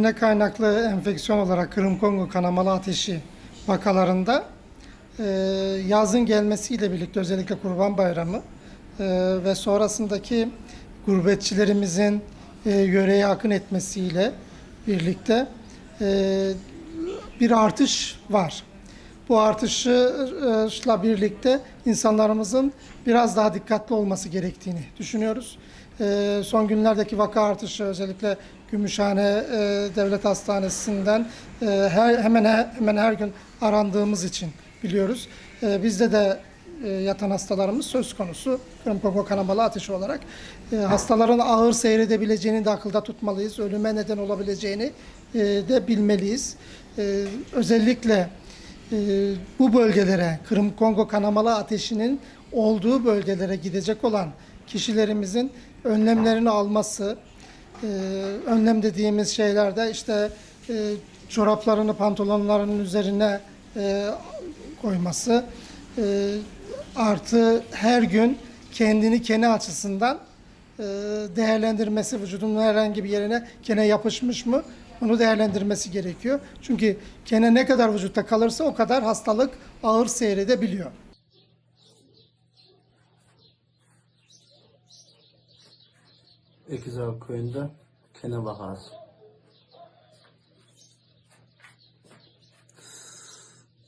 Ne kaynaklı enfeksiyon olarak Kırım Kongo kanamalı ateşi vakalarında e, yazın gelmesiyle birlikte özellikle Kurban Bayramı e, ve sonrasındaki gurbetçilerimizin e, yöreye akın etmesiyle birlikte bir artış var. Bu artışla birlikte insanlarımızın biraz daha dikkatli olması gerektiğini düşünüyoruz. Ee, Son günlerdeki vaka artışı özellikle Gümüşhane e, Devlet Hastanesi'nden e, hemen hemen her gün arandığımız için biliyoruz. Ee, Bizde de e, yatan hastalarımız söz konusu. Kırım kanamalı ateşi olarak. E, Hastaların ağır seyredebileceğini de akılda tutmalıyız. Ölüme neden olabileceğini e, de bilmeliyiz. E, Özellikle e, bu bölgelere, Kırım Kongo kanamalı ateşinin olduğu bölgelere gidecek olan kişilerimizin önlemlerini alması, e, önlem dediğimiz şeylerde işte e, çoraplarını pantolonlarının üzerine e, koyması, artı her gün kendini kene açısından değerlendirmesi, vücudunun herhangi bir yerine kene yapışmış mı onu değerlendirmesi gerekiyor. Çünkü kene ne kadar vücutta kalırsa o kadar hastalık ağır seyredebiliyor. Ekizav köyünde kene vakası.